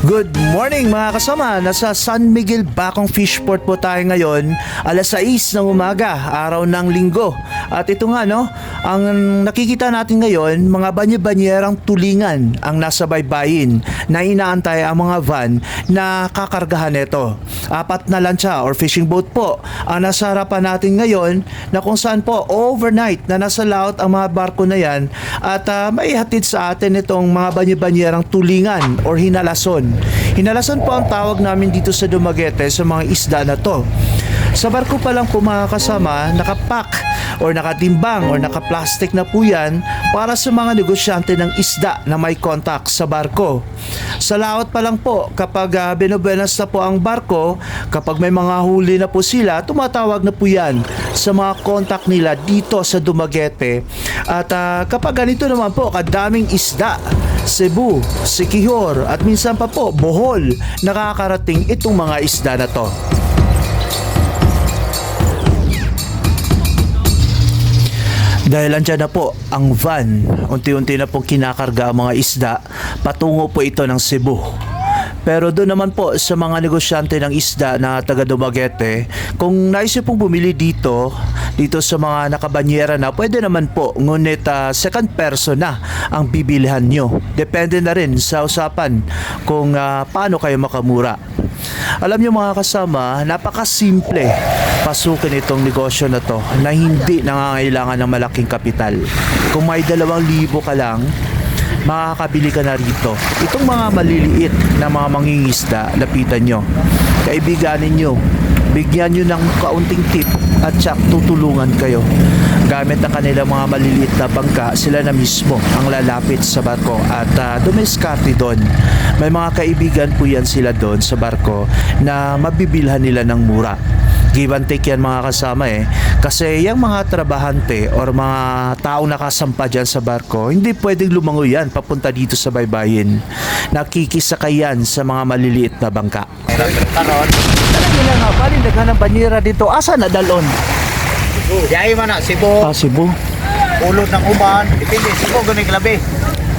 Good morning mga kasama. Nasa San Miguel Bacong Fishport po tayo ngayon. Alas 6 ng umaga, araw ng linggo. At ito nga no, ang nakikita natin ngayon, mga banyo-banyerang tulingan ang nasa baybayin na inaantay ang mga van na kakargahan nito. Apat na lancha or fishing boat po ang nasa harapan natin ngayon na kung saan po overnight na nasa laot ang mga barko na yan at uh, may hatid sa atin itong mga banyo-banyerang tulingan or hinalason. Hinalason po ang tawag namin dito sa Dumaguete sa mga isda na to. Sa barko pa lang po mga kasama, nakapak or nakatimbang or nakaplastic na po yan para sa mga negosyante ng isda na may contact sa barko. Sa laot pa lang po, kapag uh, binubuenas na po ang barko, kapag may mga huli na po sila, tumatawag na po yan sa mga contact nila dito sa Dumaguete. At ah, kapag ganito naman po, kadaming isda, Cebu, Siquijor at minsan pa po Bohol nakakarating itong mga isda na to. Dahil andyan na po ang van, unti-unti na pong kinakarga ang mga isda, patungo po ito ng Cebu. Pero doon naman po sa mga negosyante ng isda na taga Dumaguete, kung naisip pong bumili dito, dito sa mga nakabanyera na, pwede naman po, ngunit ah, second person na ang bibilihan nyo. Depende na rin sa usapan kung ah, paano kayo makamura. Alam niyo mga kasama, napakasimple pasukin itong negosyo na to na hindi nangangailangan ng malaking kapital. Kung may dalawang libo ka lang, makakabili ka na rito. Itong mga maliliit na mga mangingisda, lapitan nyo. Kaibiganin nyo, bigyan nyo ng kaunting tip at tsak tutulungan kayo. Gamit ang kanilang mga maliliit na bangka, sila na mismo ang lalapit sa barko at uh, dumiskarte doon. May mga kaibigan po yan sila doon sa barko na mabibilhan nila ng mura give and take yan mga kasama eh. Kasi yung mga trabahante or mga taong nakasampa dyan sa barko, hindi pwedeng lumangoy yan papunta dito sa baybayin. Nakikisakay yan sa mga maliliit na bangka. Karon, Talaga nila nga, bali naghanang banyera dito. Asa na dalon? diay man na Cebu, Cebu. ulod ng uban, depende Cebu ganing labi.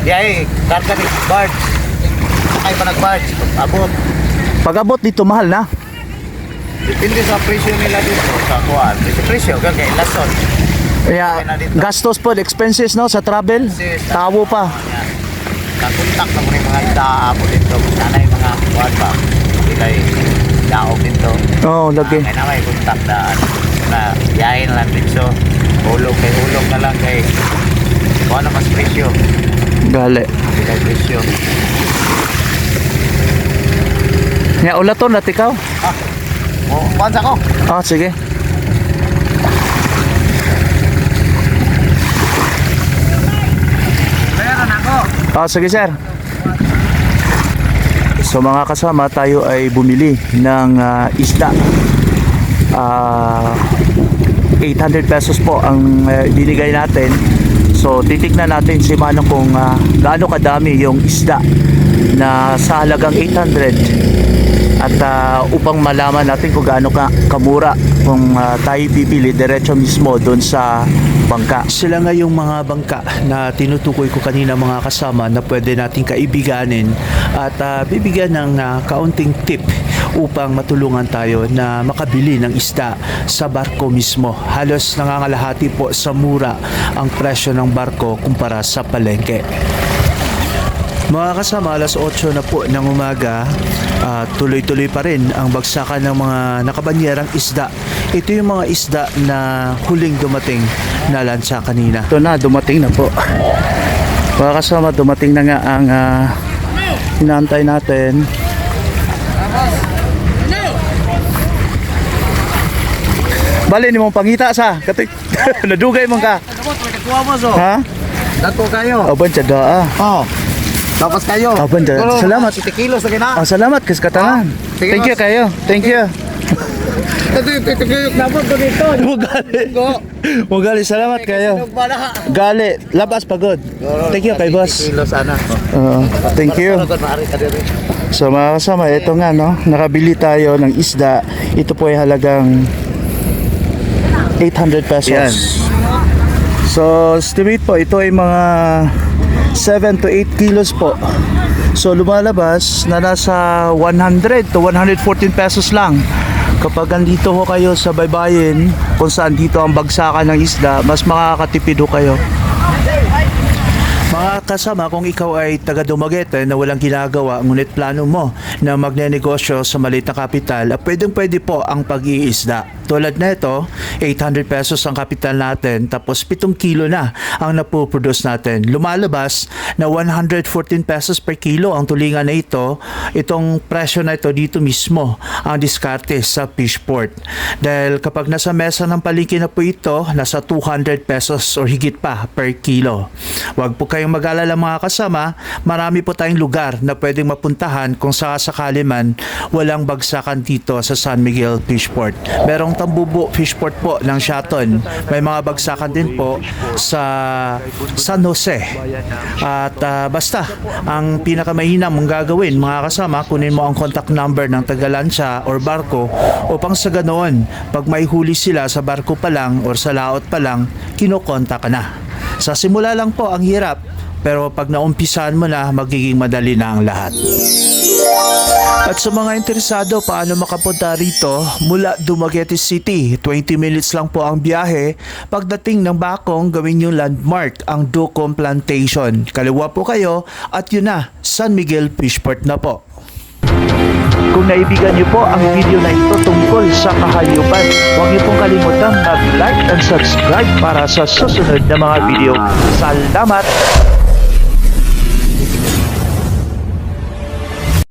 Diay karga ni barge. Ay pa nag-barge, abot. Pag-abot dito, mahal na. Depende sa presyo nila dito sa kuan. Dito presyo kag kay lason. Kaya gastos po, expenses no, sa travel. Tawo pa. Nakuntak na mo yung mga daa mo dito. Sana yung mga kuan ba. Kay daog dito. Oo, oh, lagi. Kaya na may kontak na na yahin lang dito. Hulog kay hulog na lang kay kuan na mas presyo. Gali. Kay presyo. Nga, ulaton na tikaw. Oh, kuan sa ko. Ah, sige. Meron ako. Ah, sige sir. So mga kasama, tayo ay bumili ng ah, isda. Ah, 800 pesos po ang uh, binigay natin. So titignan natin si Manong kung ah, gaano kadami yung isda na sa halagang 800 at ah, upang malaman natin kung gaano ka kamura kung ah, tayo bibili diretso mismo doon sa bangka. Sila nga yung mga bangka na tinutukoy ko kanina mga kasama na pwede nating kaibiganin at ah, bibigyan ng ah, kaunting tip upang matulungan tayo na makabili ng isda sa barko mismo. Halos nangangalahati po sa mura ang presyo ng barko kumpara sa palengke. Mga kasama, alas 8 na po ng umaga, ah, tuloy-tuloy pa rin ang bagsakan ng mga nakabanyerang isda. Ito yung mga isda na huling dumating na lansa kanina. Ito na, dumating na po. Mga kasama, dumating na nga ang uh, inaantay natin. Bali, ni mong pangita sa. Katik, nadugay mong ka. So. Ha? Dato kayo. Aban, tiyada ah. Oh. Tapos kayo. Aban, tiyada. Salamat. 7 kilos na. Ah, salamat kas katangan. sige, Thank you kayo. Thank you. Ito ito kilos na po dito. Mugali. Mugali, salamat kayo. Gali, labas pagod. Thank you kay boss. Kilos ana. Uh, thank you. Diri. So mga kasama, ito nga no, nakabili tayo ng isda. Ito po ay halagang 800 pesos. Yan. So estimate po, ito ay mga 7 to 8 kilos po So lumalabas na nasa 100 to 114 pesos lang. Kapag andito ho kayo sa baybayin kung saan dito ang bagsakan ng isda, mas makakatipid ho kayo. Mga kasama, kung ikaw ay taga Dumaguete na walang ginagawa, ngunit plano mo na magnenegosyo sa maliit na kapital, ah, pwedeng pwede po ang pag-iisda. Tulad na ito, 800 pesos ang kapital natin, tapos 7 kilo na ang napoproduce natin. Lumalabas na 114 pesos per kilo ang tulingan na ito. Itong presyo na ito dito mismo ang diskarte sa fishport. Dahil kapag nasa mesa ng palengke na po ito, nasa 200 pesos or higit pa per kilo. Huwag po kayong mag-alala mga kasama, marami po tayong lugar na pwedeng mapuntahan kung sakasakali man walang bagsakan dito sa San Miguel Fishport. Merong Tambubo Fishport po ng Shaton. May mga bagsakan din po sa San Jose. At ah, basta, ang pinakamahina mong gagawin mga kasama, kunin mo ang contact number ng tagalansya or barko upang sa ganoon, pag may huli sila sa barko pa lang or sa laot pa lang, kinokonta ka na. Sa simula lang po ang hirap, pero pag naumpisahan mo na, magiging madali na ang lahat. At sa mga interesado paano makapunta rito mula Dumaguete City, 20 minutes lang po ang biyahe. Pagdating ng Bakong, gawin yung landmark ang Ducom Plantation. Kaliwa po kayo at yun na, San Miguel Fishport na po. Kung naibigan niyo po ang video na ito tungkol sa kahayupan, huwag niyo pong kalimutan mag-like and subscribe para sa susunod na mga video. Salamat!